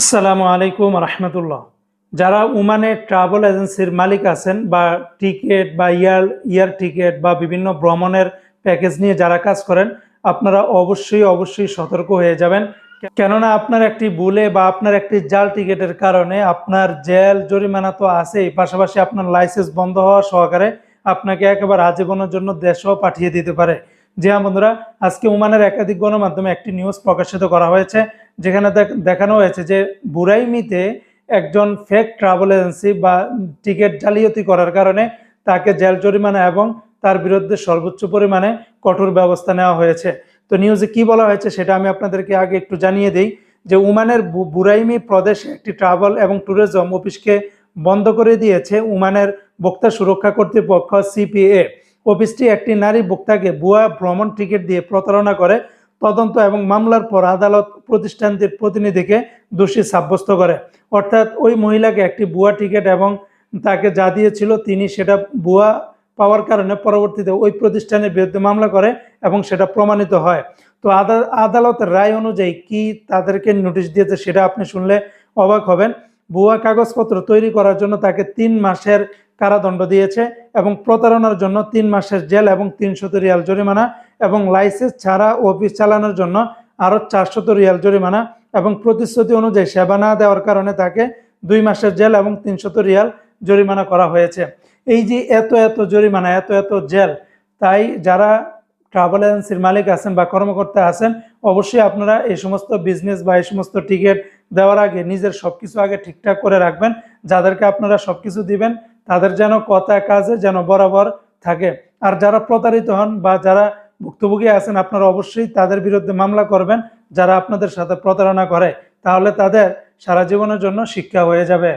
আসসালামু আলাইকুম রহমতুল্লাহ। যারা উমানে ট্রাভেল এজেন্সির মালিক আছেন বা টিকিট বা ইয়ার ইয়ার টিকিট বা বিভিন্ন ভ্রমণের প্যাকেজ নিয়ে যারা কাজ করেন, আপনারা অবশ্যই অবশ্যই সতর্ক হয়ে যাবেন। কেননা আপনার একটি ভুলে বা আপনার একটি জাল টিকিটের কারণে আপনার জেল জরিমানা তো আছেই, পাশাপাশি আপনার লাইসেন্স বন্ধ হওয়া সহকারে আপনাকে একেবারে আজীবনের জন্য দেশও পাঠিয়ে দিতে পারে। জি হ্যাঁ বন্ধুরা, আজকে উমানের একাধিক গণমাধ্যমে একটি নিউজ প্রকাশিত করা হয়েছে। যেখানে দেখ- দেখানো হয়েছে যে বুরাইমিতে একজন ফেক ট্রাভেল এজেন্সি বা টিকিট জালিয়াতি করার কারণে তাকে জেল জরিমানা এবং তার বিরুদ্ধে সর্বোচ্চ পরিমাণে কঠোর ব্যবস্থা নেওয়া হয়েছে। তো নিউজে কি বলা হয়েছে সেটা আমি আপনাদেরকে আগে একটু জানিয়ে দিই যে উমানের বুরাইমি প্রদেশে একটি ট্রাভেল এবং ট্যুরিজম অফিসকে বন্ধ করে দিয়েছে উমানের বক্তা সুরক্ষা কর্তৃপক্ষ সিপিএ অফিসটি একটি নারী বক্তাকে ভুয়া ভ্রমণ টিকিট দিয়ে প্রতারণা করে তদন্ত এবং মামলার পর আদালত প্রতিষ্ঠানটির প্রতিনিধিকে দোষী সাব্যস্ত করে। অর্থাৎ ওই মহিলাকে একটি বুয়া টিকিট এবং তাকে যা দিয়েছিল তিনি সেটা বুয়া পাওয়ার কারণে পরবর্তীতে ওই প্রতিষ্ঠানের বিরুদ্ধে মামলা করে এবং সেটা প্রমাণিত হয়। তো আদা- আদালতের রায় অনুযায়ী কি তাদেরকে নোটিশ দিয়েছে সেটা আপনি শুনলে অবাক হবেন। ভুয়া কাগজপত্র তৈরি করার জন্য তাকে তিন মাসের কারাদণ্ড দিয়েছে এবং প্রতারণার জন্য তিন মাসের জেল এবং তিনশত রিয়াল জরিমানা এবং লাইসেন্স ছাড়া অফিস চালানোর জন্য আরও চারশত রিয়াল জরিমানা এবং প্রতিশ্রুতি অনুযায়ী সেবা না দেওয়ার কারণে তাকে দুই মাসের জেল এবং তিনশত রিয়াল জরিমানা করা হয়েছে। এই যে এত এত জরিমানা, এত এত জেল, তাই যারা ট্রাভেল এজেন্সির মালিক আছেন বা কর্মকর্তা আছেন, অবশ্যই আপনারা এই সমস্ত বিজনেস বা এই সমস্ত টিকিট দেওয়ার আগে নিজের সব কিছু আগে ঠিকঠাক করে রাখবেন। যাদেরকে আপনারা সব কিছু দিবেন, তাদের যেন কথা কাজে যেন বরাবর থাকে। আর যারা প্রতারিত হন বা যারা ভুক্তভোগী আছেন, আপনারা অবশ্যই তাদের বিরুদ্ধে মামলা করবেন, যারা আপনাদের সাথে প্রতারণা করে, তাহলে তাদের সারা জীবনের জন্য শিক্ষা হয়ে যাবে।